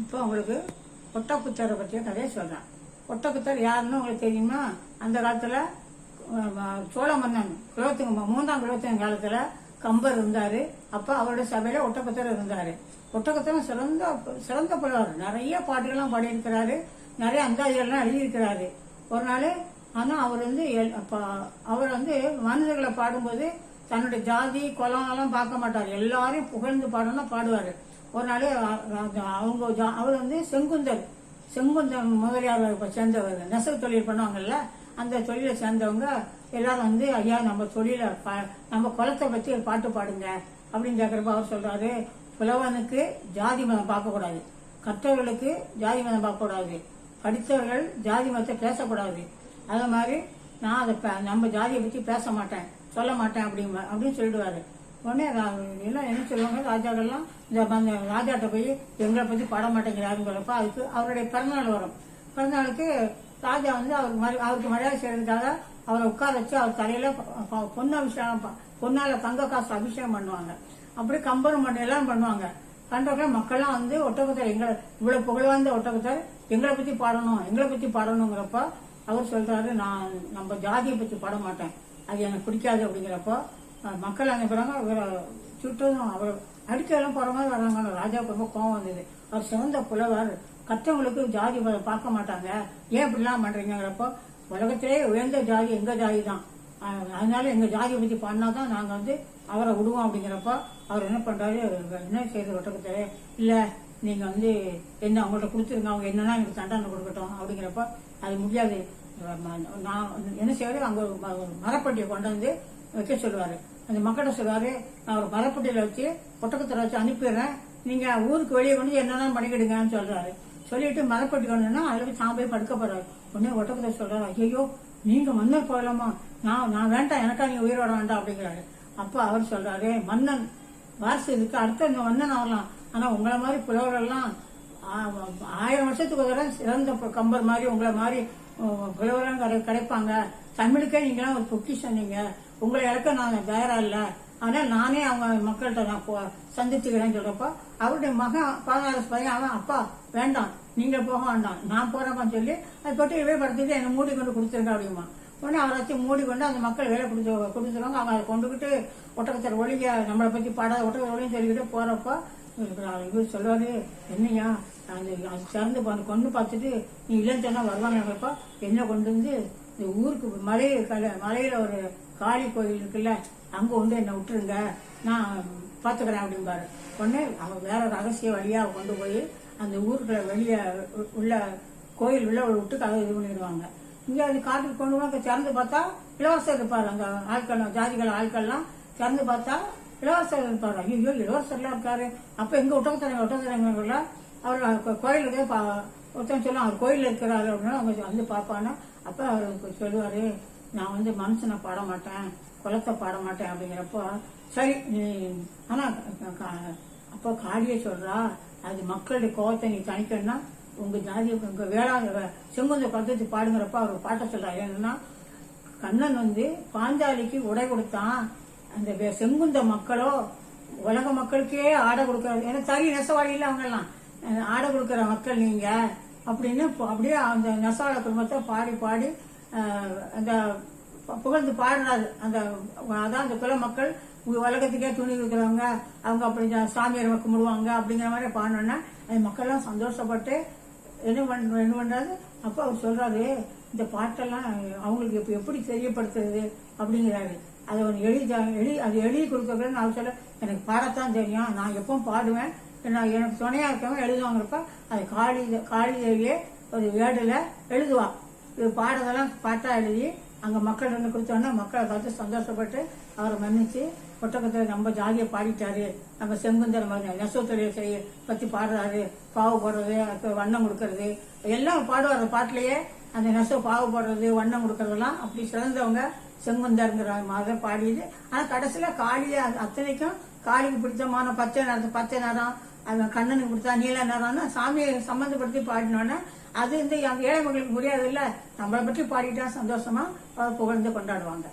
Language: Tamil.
இப்போ உங்களுக்கு ஒட்டக்குத்தரை பற்றிய கதையை சொல்கிறேன் ஒட்டக்குத்தர் யாருன்னு உங்களுக்கு தெரியுமா? அந்த காலத்தில் சோழ மன்னன் குலோத்துங்க மூன்றாம் குலோத்துங்க காலத்தில் கம்பர் இருந்தார். அப்போ அவருடைய சபையில் ஒட்டக்குத்தர் இருந்தார். ஒட்டக்குத்தரம் சிறந்த சிறந்த புலவர். நிறைய பாட்டுகள்லாம் பாடியிருக்கிறாரு. நிறைய அந்தாதிகள்லாம் எழுதியிருக்கிறாரு. ஒரு நாள் ஆனால் அவர் வந்து எல்- அவர் வந்து மனிதர்களை பாடும்போது தன்னுடைய ஜாதி குலம் எல்லாம் பார்க்க மாட்டார். எல்லாரையும் புகழ்ந்து பாடணும்னா பாடுவார். ஒரு நாளே அவங்க ஜா- அவர் வந்து செங்குந்தர் செங்குந்தர் முதலியார் சேர்ந்தவர். நெசவு தொழில் பண்ணுவாங்கல்ல அந்த தொழிலை சேர்ந்தவங்க எல்லாரும் வந்து ஐயா நம்ம தொழிலை ப- நம்ம குளத்தை பற்றி ஒரு பாட்டு பாடுங்க அப்படின்னு கேட்குறப்ப அவர் சொல்றாரு புலவனுக்கு ஜாதி மதம் பார்க்கக்கூடாது. கற்றவர்களுக்கு ஜாதி மதம் பார்க்கக்கூடாது. படித்தவர்கள் ஜாதி மதத்தை பேசக்கூடாது. அதே மாதிரி நான் அதை நம்ம ஜாதியை பற்றி பேச மாட்டேன் சொல்ல மாட்டேன் அப்படிங்க அப்படின்னு சொல்லிடுவாரு. உடனே என்ன எல்லாம் என்ன சொல்லுவாங்க? ராஜாக்கள்லாம் இந்த அந்த ராஜாட்ட போய் எங்களை பத்தி பாட மாட்டேங்கிறாருங்கிறப்ப அதுக்கு அவருடைய பிறந்தநாள் வரும். பிறந்தநாளுக்கு ராஜா வந்து அவருக்கு அவருக்கு மரியாதை செய்யறதுக்காக அவரை உட்கார வச்சு அவர் தலையில பொண்ணு அபிஷேகம் பொன்னால தங்க காசு அபிஷேகம் பண்ணுவாங்க. அப்படி கம்பரம் பண்ணி எல்லாம் பண்ணுவாங்க. பண்றவங்க மக்கள்லாம் வந்து ஒட்டகத்தர் எங்களை இவ்வளவு புகழ்வாய்ந்த ஒட்டகத்தர் எங்களை பத்தி பாடணும் எங்களை பத்தி பாடணுங்கிறப்ப அவர் சொல்றாரு நான் நம்ம ஜாதியை பத்தி பாட மாட்டேன். அது எனக்கு பிடிக்காது அப்படிங்கிறப்போ மக்கள் அனுப்புறாங்க இவரை சுட்டதும் அவர் அடிக்கலாம் போகிற மாதிரி வராங்க ராஜாவுக்கு ரொம்ப கோவம் வந்தது. அவர் சிறந்த புலவர். கற்றவங்களுக்கு ஜாதி பார்க்க மாட்டாங்க. ஏன் இப்படிலாம் பண்றீங்கிறப்போ உலகத்திலே உயர்ந்த ஜாதி எங்க ஜாதி தான். அதனால எங்க ஜாதியை பத்தி பண்ணாதான் நாங்க வந்து அவரை விடுவோம் அப்படிங்கிறப்போ அவர் என்ன பண்றாரு? என்ன செய்யறது ஒட்டக்கத்தை இல்ல நீங்க வந்து என்ன அவங்கள்ட்ட கொடுத்துருங்க. அவங்க என்னன்னா எனக்கு தண்டனை கொடுக்கட்டும் அப்படிங்கிறப்ப அது முடியாது. நான் என்ன செய்யறது அங்க ம- மரப்பட்டியை கொண்டு வந்து வைக்க சொல்லுவாரு. அந்த மக்கள்கிட்ட சொல்லுவாரு நான் ஒரு மரப்பட்டியில வச்சு ஒட்டக்கத்தில் வச்சு அனுப்பிடுறேன். நீங்க ஊருக்கு வெளியே கொண்டு வந்து என்னென்ன பண்ணிக்கிடுங்கன்னு சொல்றாரு. சொல்லிட்டு மரப்பட்டி கொண்டுனா அதுல போய் போய் படுக்க போறாரு. உடனே ஒட்டக்கத்தை சொல்றாரு ஐயோ நீங்க மன்னர் போகலாமா நான் நான் வேண்டாம் எனக்கா நீங்க உயிரோட வேண்டாம் அப்படிங்கிறாரு. அப்போ அவர் சொல்றாரு மன்னன் வாரிசு இருக்கு அடுத்த இந்த மன்னன் ஆகலாம் ஆனா உங்களை மாதிரி புலவர்கள்லாம் ஆயிரம் வருஷத்துக்கு ஒரு தடவை சிறந்த கம்பர் மாதிரி உங்களை மாதிரி புலவரம் கிடை கிடைப்பாங்க. தமிழுக்கே நீங்களாம் ஒரு பொக்கிஷன் நீங்க. உங்களை இழக்க நான் தயாரா இல்ல. ஆனா நானே அவங்க மக்கள்கிட்ட நான் போ- சந்திச்சுக்கிறேன்னு சொல்றப்ப அவருடைய மகன் பாதாரஸ் பையன் அவன் அப்பா வேண்டாம். நீங்க போக வேண்டாம். நான் போறேன்னு சொல்லி அது போட்டு இவே படுத்துட்டு என்னை மூடி கொண்டு கொடுத்துருங்க அப்படிமா உடனே அவரை மூடி கொண்டு அந்த மக்கள் வேலை கொடுத்து கொடுத்துருவாங்க. அவங்க அதை கொண்டுகிட்டு ஒட்டகத்தர் ஒளிய நம்மளை பத்தி பாடாத ஒட்டகத்தர் ஒளியும் சொல்லிக்கிட்டு போகிறப்போ இவர் சொல்லுவாரு என்னையா அது அது திறந்து கொண்டு பார்த்துட்டு நீ இல்லைன்னு சொன்னா வருவாங்கப்ப என்ன கொண்டு வந்து இந்த ஊருக்கு மலை கல- மலையில ஒரு காளி கோயில் இருக்குல்ல அங்க வந்து என்னை விட்டுருங்க நான் பாத்துக்கிறேன் அப்படிம்பாரு. உடனே அவன் வேற ரகசிய வழியா கொண்டு போய் அந்த ஊருக்குள்ள வெளிய உள்ள கோயில் உள்ள விட்டு கதை இது பண்ணிடுவாங்க. இங்கே அது காட்டுக்கு கொண்டு போய் திறந்து பார்த்தா இளவரசர் இருப்பார் அந்த ஆட்கள் ஜாதிகள் ஆட்கள்லாம் திறந்து பார்த்தா இளவரசர் இருப்பார் ஐயோ இளவரசர்லாம் இருக்காரு. அப்ப எங்க ஒட்டகத்தரங்க ஒட்டகத்தரங்கல அவர் கோயிலுக்கு பா- ஒருத்தன் சொல்லுவான் அவர் கோயிலில் இருக்கிறாரு அப்படின்னா அவங்க வந்து பார்ப்பானா? அப்ப அவர் சொல்லுவாரு நான் வந்து மனுஷனை பாட மாட்டேன் குளத்தை பாட மாட்டேன் அப்படிங்கிறப்போ சரி நீ ஆனா அப்போ காளியை சொல்றா அது மக்களுடைய கோவத்தை நீ தணிக்கணும்னா உங்க ஜாதி உங்க வேளாண் செங்குந்த பద్ధதி பாடுங்கிறப்ப அவர் பாட்ட சொல்றாரு. என்னன்னா கண்ணன் வந்து பாஞ்சாலிக்கு உடை கொடுத்தான் அந்த செங்குந்த மக்களோ உலக மக்களுக்கே ஆடை கொடுக்கறது ஏன்னா சரி நெசவாளி இல்ல அவங்க எல்லாம் ஆடை கொடுக்கற மக்கள் நீங்க. அப்படின்னு அப்படியே அந்த நெசவாள குடும்பத்தை பாடி பாடி அந்த புகழ்ந்து பாடுறாரு அந்த அதான் அந்த குல மக்கள் உலகத்துக்கே துணி கொடுக்குறவங்க அவங்க அப்படி சாமியார் கும்பிடுவாங்க அப்படிங்கிற மாதிரி பாடணும்னா அந்த மக்கள்லாம் சந்தோஷப்பட்டு என்ன பண் என்ன பண்றாரு? அப்ப அவர் சொல்றாரு இந்த பாட்டெல்லாம் அவங்களுக்கு இப்ப எப்படி தெரியப்படுத்துறது அப்படிங்கிறாரு. அதை ஒன்று எழுதி எழுதி அது எழுதி கொடுக்கறது நான் சொல்ல எனக்கு பாடத்தான் தெரியும். நான் எப்பவும் பாடுவேன். நான் எனக்கு துணையாக இருக்கவங்க எழுதுவாங்கிறப்ப அது காளி காளிதேவியே ஒரு வேடில் எழுதுவாள் இது பாடுறதெல்லாம் பாட்டாக எழுதி அங்கே மக்கள் இருந்து கொடுத்தோன்னா மக்களை பார்த்து சந்தோஷப்பட்டு அவரை மன்னிச்சு ஒட்டக்கத்தை நம்ம ஜாதியை பாடிட்டாரு. நம்ம செங்குந்தர் மாதிரி நெசவுத்துறையை செய்ய பற்றி பாடுறாரு. பாவு போடுறது அதுக்கு வண்ணம் கொடுக்கறது. எல்லாம் பாடுவார் அந்த பாட்டிலேயே. அந்த நெசவு பாவு போடுறது வண்ணம் கொடுக்கறதெல்லாம் அப்படி சிறந்தவங்க. செங்குந்தருங்கிற மாதிரி ஆனால் ஆனா கடைசியில அத்தனைக்கும் காளிக்கு பிடித்தமான பச்சை நிறம் பச்சை நிறம் அது கண்ணனுக்கு பிடிச்சா நீல நிறம்னு சாமியை சம்மந்தப்படுத்தி பாடினோன்னே அது இந்த ஏழை மக்களுக்கு முடியாது இல்ல நம்மளை பற்றி பாடிட்டா சந்தோஷமா புகழ்ந்து கொண்டாடுவாங்க.